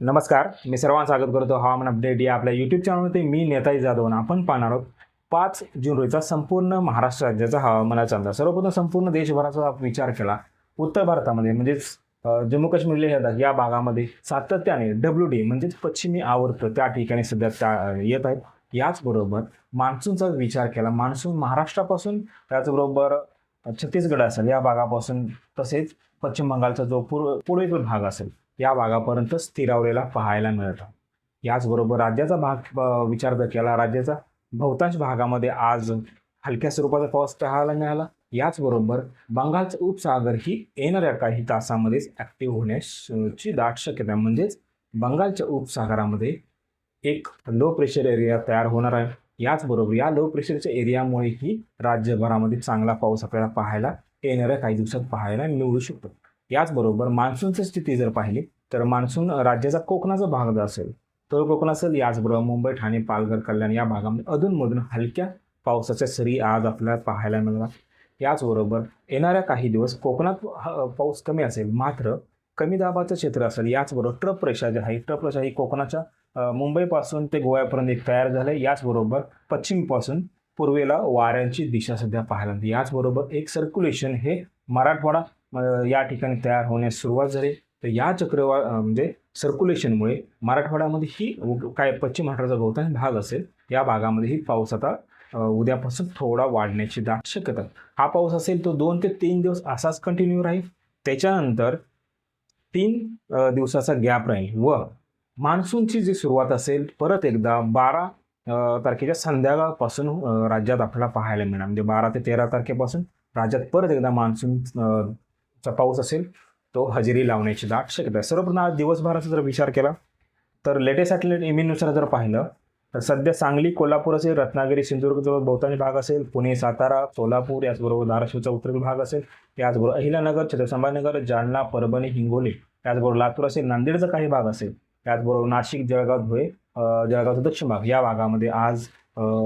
नमस्कार मी सर्वांना स्वागत करतो. हवामान अपडेट या आपल्या यूट्यूब चॅनलमध्ये मी नेताजी जाधव आपण पाहणार आहोत पाच जून रोजीचा संपूर्ण महाराष्ट्र राज्याचा हवामानाचा अंदाज. सर्वप्रथम संपूर्ण देशभराचा विचार केला. उत्तर भारतामध्ये म्हणजेच जम्मू काश्मीर लेह लडाख या भागामध्ये सातत्याने डब्ल्यू डी म्हणजेच पश्चिमी आवर्त त्या ठिकाणी सध्या त्या येत आहेत. याचबरोबर मान्सूनचा विचार केला. मान्सून महाराष्ट्रापासून त्याचबरोबर छत्तीसगड असेल या भागापासून तसेच पश्चिम बंगालचा जो पूर्व पूर्वेकडील भाग असेल या भागापर्यंत स्थिरावलेला पाहायला मिळतं याचबरोबर राज्याचा भाग विचार जर केला राज्याचा बहुतांश भागामध्ये आज हलक्या स्वरूपाचा पाऊस पाहायला मिळाला. याचबरोबर बंगालचा उपसागर ही येणाऱ्या काही तासामध्येच ॲक्टिव्ह होण्याची दाट शक्यता म्हणजेच बंगालच्या उपसागरामध्ये एक लो प्रेशर एरिया तयार होणार आहे. याचबरोबर या लो प्रेशरच्या एरियामुळेही राज्यभरामध्ये चांगला पाऊस आपल्याला पाहायला येणाऱ्या काही दिवसात पाहायला मिळू शकतो. याचबरोबर मान्सूनची स्थिती जर पाहिली तर मान्सून राज्याचा कोकणाचा भाग जर असेल तर कोकण असेल याचबरोबर मुंबई ठाणे पालघर कल्याण या भागामध्ये अधूनमधून हलक्या पावसाच्या सरी आज आपल्याला पाहायला मिळणार. याचबरोबर येणाऱ्या काही दिवस कोकणात पाऊस कमी असेल मात्र कमी दाबाचं क्षेत्र असेल याचबरोबर ट्रप रेषा जी आहे ट्रप रेषा ही कोकणाच्या मुंबईपासून ते गोव्यापर्यंत एक तयार झाले याचबरोबर पश्चिमपासून पूर्वेला वाऱ्यांची दिशा सध्या पाहायला मिळते. याचबरोबर एक सर्क्युलेशन हे मराठवाडा या ठिकाणी तयार होण्यास सुरुवात झाली. तर या चक्रवा म्हणजे सर्क्युलेशनमुळे मराठवाड्यामध्ये ही काय पश्चिम महाराष्ट्राचा बहुतांश भाग असेल या भागामध्येही पाऊस आता उद्यापासून थोडा वाढण्याची दाट शक्यता. हा पाऊस असेल तो दोन ते तीन दिवस असाच कंटिन्यू राहील. त्याच्यानंतर तीन दिवसाचा गॅप राहील व मान्सूनची जी सुरुवात असेल परत एकदा बारा तारखेच्या संध्याकाळपासून राज्यात आपल्याला पाहायला मिळणार. म्हणजे बारा ते तेरा तारखेपासून राज्यात परत एकदा मान्सून चा पाऊस असेल तो हजेरी लावण्याची दाट शक्यता आहे. सर्वप्रथम आज दिवसभराचा जर विचार केला तर लेटेस्ट ॲटलेट इमेजनुसार जर पाहिलं तर सध्या सांगली कोल्हापूर असेल रत्नागिरी सिंधुदुर्ग जवळ बहुतांश भाग असेल पुणे सातारा सोलापूर याचबरोबर धाराशिवचा उत्तरेकडील भाग असेल याचबरोबर अहिलानगर छत्रसंभानगर जालना परभणी हिंगोली त्याचबरोबर लातूर असेल नांदेडचा काही भाग असेल त्याचबरोबर नाशिक जळगाव धुळे जळगावचा दक्षिण भाग या भागामध्ये आज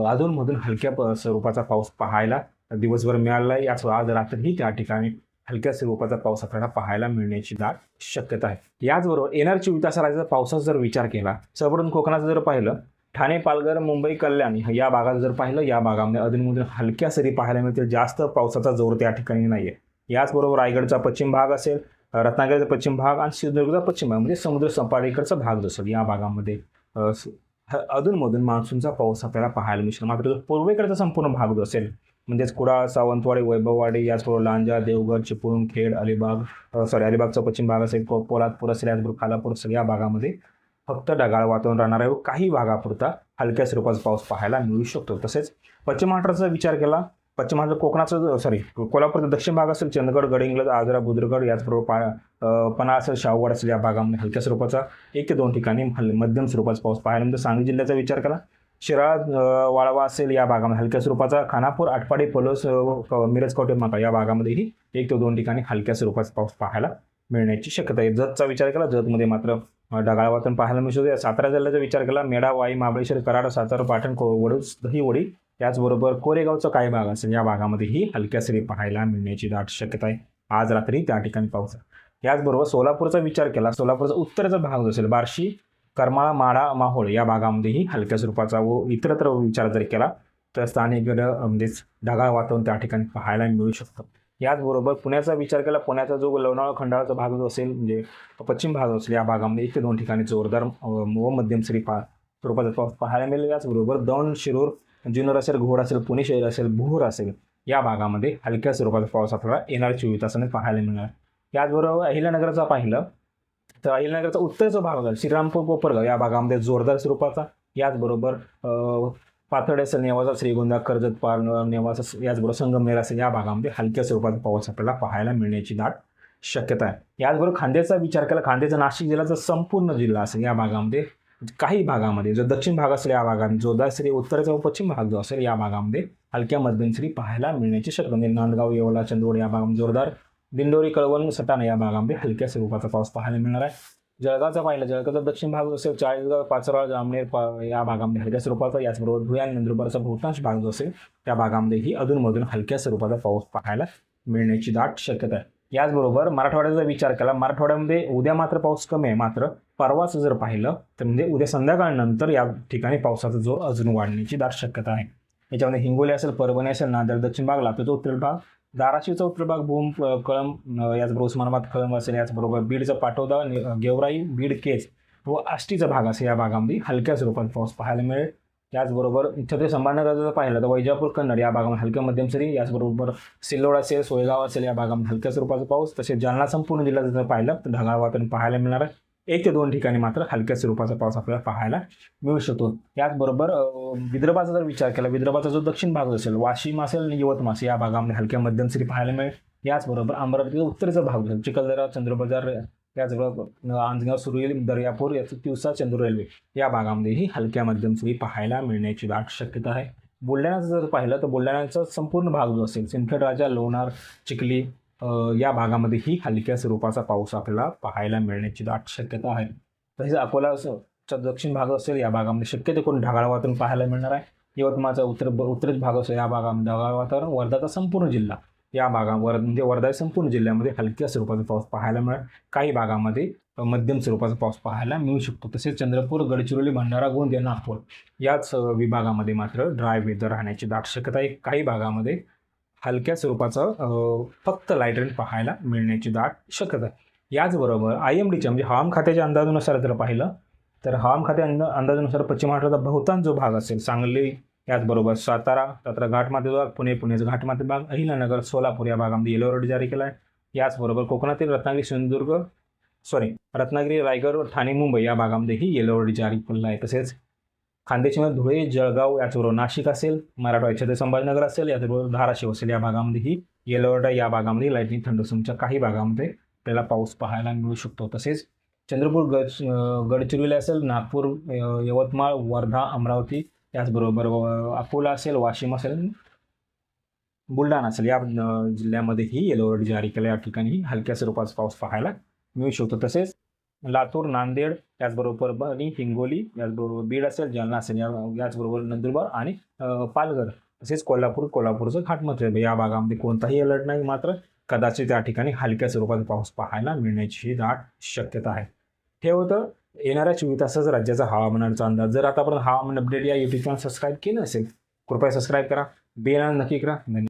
अधूनमधून हलक्या प- स्वरूपाचा पाऊस पाहायला दिवसभर मिळाला आहे. याच आज रात्रीही त्या ठिकाणी हलक्या स्वरूपाचा पाऊस आपल्याला पाहायला मिळण्याची दाट शक्यता आहे. याचबरोबर येणारची चोवीस राज्याचा पावसाचा जर विचार केला सर्वप्रथम कोकणाचं जर पाहिलं ठाणे पालघर मुंबई कल्याण या भागात जर पाहिलं या भागामध्ये अधूनमधून हलक्या सरी पाहायला मिळतील. जास्त पावसाचा जोर त्या ठिकाणी नाही आहे याचबरोबर रायगडचा पश्चिम भाग असेल रत्नागिरीचा पश्चिम भाग आणि सिंधुदुर्गचा पश्चिम भाग म्हणजे समुद्र संपाडीकडचा भाग असेल या भागामध्ये ह- अधूनमधून मान्सूनचा पाऊस आपल्याला पाहायला मिळेल. मात्र जो पूर्वेकडचा संपूर्ण भाग जो असेल म्हणजेच कुडाळ सावंतवाडी वैभववाडी याचबरोबर लांजा देवगड चिपळूण खेड अलिबाग सॉरी अलिबागचा पश्चिम भाग असेल को- पोलादपूर असेल याचबरोबर खालापूर असेल या भागामध्ये फक्त ढगाळ वातावरण राहणार आहे. व काही भागापुरता हलक्या स्वरूपाचा पाऊस पाहायला मिळू शकतो. तसेच पश्चिम महाराष्ट्राचा विचार केला पश्चिम महाराष्ट्र कोकणाचा सॉरी कोल्हापूरचा दक्षिण भाग असेल चंदगड गडिंग्लज आजरा बुद्रगड याचबरोबर पा पणा असेल शाहूवाड असेल या भागामध्ये हलक्या स्वरूपाचा एक ते दोन ठिकाणी हल मध्यम स्वरूपाचा पाऊस पाहायला मिळतो. सांगली जिल्ह्याचा विचार केला शिराळ वाळवा असेल या भागामध्ये. हलक्या स्वरूपाचा खानापूर आटपाडी पलोस मिरज कवटे माका या भागामध्येही एक ते दोन ठिकाणी हलक्या स्वरूपाचा पाऊस पाहायला मिळण्याची शक्यता आहे. जतचा विचार केला जतमध्ये मात्र ढगाळ वातावरण पाहायला मिळू शकते. सातारा जिल्ह्याचा विचार केला मेढा वाई महाबळेश्वर कराड सातारा पाटण को वडूज दहीवडी त्याचबरोबर कोरेगावचा काही भाग असेल या भागामध्येही हलक्या सरी पाहायला मिळण्याची दाट शक्यता आहे. आज रात्री त्या ठिकाणी पाऊस याचबरोबर सोलापूरचा विचार केला सोलापूरचा उत्तरेचा भाग असेल बार्शी करमाळा माळा माहोळ या भागामध्येही हलक्या स्वरूपाचा व इतरत्र विचार जर केला तर स्थानिक म्हणजेच ढगाळ वातावरण त्या ठिकाणी पाहायला मिळू शकतं. याचबरोबर पुण्याचा विचार केला पुण्याचा जो लोणावळा खंडाळाचा भाग जो असेल म्हणजे पश्चिम भाग असेल या भागामध्ये एक ते दोन ठिकाणी जोरदार व मध्यम सरी पा स्वरूपाचा पाऊस पाहायला मिळेल. याचबरोबर दौंड शिरूर जुन्नर असेल घोड असेल पुणे शहर असेल भोर असेल या भागामध्ये हलक्या स्वरूपाचा पाऊस आपल्याला येणार चोवीस तासाने पाहायला मिळणार. याचबरोबर अहिल्यानगरचा पाहिलं तर अहिल्यानगरचा उत्तरचा भाग होता श्रीरामपूर कोपरगाव या भागामध्ये जोरदार स्वरूपाचा याचबरोबर अ, असेल नेवासा श्रीगोंदा कर्जत पार नेवासा याचबरोबर संगमनेर असेल या भागामध्ये हलक्या स्वरूपाचा पाऊस आपल्याला पाहायला मिळण्याची दाट शक्यता आहे. याचबरोबर खांद्याचा विचार केला खांद्याचा नाशिक जिल्ह्याचा संपूर्ण जिल्हा असेल या भागामध्ये काही भागामध्ये जो दक्षिण भाग असेल या भागात जोरदार श्री उत्तरेचा व पश्चिम भाग जो असेल या भागामध्ये हलक्या मध्यमश्री पाहायला मिळण्याची शक्यता म्हणजे नांदगाव येवला चंदवड या भागामध्ये जोरदार दिंडोरी कळवण सटाणा या भागामध्ये हलक्या स्वरूपाचा पाऊस पाहायला मिळणार आहे. जळगावचा पाहिलं जळगावचा दक्षिण भाग असेल चाळीसगाव पाचोरा जामनेर पा या भागामध्ये हलक्या स्वरूपाचा याचबरोबर धुळे आणि नंदुरबारचा बहुतांश भाग जो असेल त्या भागामध्येही अधूनमधून हलक्या स्वरूपाचा पाऊस पाहायला मिळण्याची दाट शक्यता आहे. याचबरोबर मराठवाड्याचा विचार केला मराठवाड्यामध्ये उद्या मात्र पाऊस कमी आहे. मात्र परवाच जर पाहिलं तर म्हणजे उद्या संध्याकाळनंतर या ठिकाणी पावसाचा जोर अजून वाढण्याची दाट शक्यता आहे. याच्यामध्ये हिंगोली असेल परभणी असेल नांदेड दक्षिण भाग लातूरचा उत्तर भाग धाराशिवचा उत्तर भाग भूम कळम याचबरोबर उस्मानाबाद कळम असेल याचबरोबर बीडचं पाटोदा नि- गेवराई बीड केज व आष्टीचा भाग असेल या भागामध्ये हलक्या स्वरूपात पाऊस पाहायला मिळेल. त्याचबरोबर छत्रपती संभाजीनगर जर पाहिलं तर वैजापूर कन्नड या भागामध्ये हलक्या मध्यम सरी याचबरोबर सिल्लोड असेल सोयगाव असेल या भागामध्ये हलक्या स्वरूपाचा पाऊस. तसेच जालना संपूर्ण जिल्ह्यात जर पाहिलं तर ढगाळ वातावरण पाहायला मिळणार आहे. एक ते दोन ठिकाणी मात्र हलक्या स्वरूपाचा पाऊस आपल्याला पाहायला मिळू शकतो. याचबरोबर विदर्भाचा जर विचार केला विदर्भाचा जो दक्षिण भाग असेल वाशिम असेल आणि यवतमाळ या भागामध्ये हलक्या मध्यम सरी पाहायला मिळेल. याचबरोबर अमरावतीचा उत्तरेचा भाग असेल चिखलदरा चंद्रबाजार त्याचबरोबर आंजगाव सुरुईल दर्यापूर याचं तिवसा चंद्र रेल्वे या भागामध्येही हलक्या मध्यम सरी पाहायला मिळण्याची दाट शक्यता आहे. बुलढाण्याचं जर पाहिलं तर बुलढाण्याचा संपूर्ण भाग जो असेल सिंदखेड राजा लोणार चिखली या भागामध्येही हलक्या स्वरूपाचा पाऊस आपल्याला पाहायला मिळण्याची दाट शक्यता आहे. तसेच अकोला असं चा दक्षिण भाग असेल या भागामध्ये शक्यतो करून ढगाळ वातावरण पाहायला मिळणार आहे. यवतमाळचा उत्तर उत्तरेच भाग असेल या भागामध्ये ढगाळ वातावरण वर्धाचा संपूर्ण जिल्हा. या भागावर म्हणजे वर्धा संपूर्ण जिल्ह्यामध्ये हलक्या स्वरूपाचा पाऊस पाहायला मिळेल काही भागामध्ये मध्यम स्वरूपाचा पाऊस पाहायला मिळू शकतो. तसेच चंद्रपूर गडचिरोली भंडारा गोंदिया नागपूर याच विभागामध्ये मात्र ड्राय वेदर राहण्याची दाट शक्यता आहे. काही भागामध्ये हलक्या स्वरूपाचं फक्त लाइट रेन पाहायला मिळण्याची दाट शक्यता आहे. याचबरोबर आय एम डीच्या म्हणजे हवामान खात्याच्या अंदाजानुसार जर पाहिलं तर हवामान खात्या अंदा अंदाजानुसार पश्चिम महाराष्ट्राचा बहुतांश जो भाग असेल सांगली याचबरोबर सातारा सातारा घाटमाते भाग पुणे पुण्याचा घाटमाते भाग अहिल्यानगर सोलापूर या भागामध्ये येलो अलर्ट जारी केला आहे याचबरोबर कोकणातील रत्नागिरी सिंधुदुर्ग सॉरी रत्नागिरी रायगड ठाणे मुंबई या भागामध्येही येलो अलर्ट जारी केला आहे. तसेच खानदेशमध्ये धुळे जळगाव याचबरोबर नाशिक असेल मराठवाड्याच्या ते संभाजीनगर असेल याचबरोबर धाराशिव असेल या भागामध्येही ही अलर्ट या भागामध्ये लाईटनिंग थंडसमच्या काही भागामध्ये आपल्याला पाऊस पाहायला मिळू शकतो. तसेच चंद्रपूर गड गडचिरोली असेल नागपूर यवतमाळ वर्धा अमरावती त्याचबरोबर अकोला असेल वाशिम असेल बुलढाणा असेल या जिल्ह्यामध्येही येलो अलर्ट जारी केला. या ठिकाणी हलक्या स्वरूपाचा पाऊस पाहायला मिळू शकतो. तसेच लातूर नांदेड त्याचबरोबर परभणी हिंगोली याचबरोबर बीड असेल जालना असेल या याचबरोबर नंदुरबार आणि पालघर तसेच कोल्हापूर. कोल्हापूरचं घाटमथळे या भागामध्ये कोणताही अलर्ट नाही मात्र कदाचित त्या ठिकाणी हलक्या स्वरूपात पाऊस पाहायला मिळण्याची दाट शक्यता आहे. हे होतं येणाऱ्या चोवीस राज्याचा हवामानाचा अंदाज. जर आता आपण हवामान अपडेट या युट्यूब चॅनल सबस्क्राईब केलं असेल कृपया सबस्क्राईब करा. बेल नक्की करा. धन्यवाद.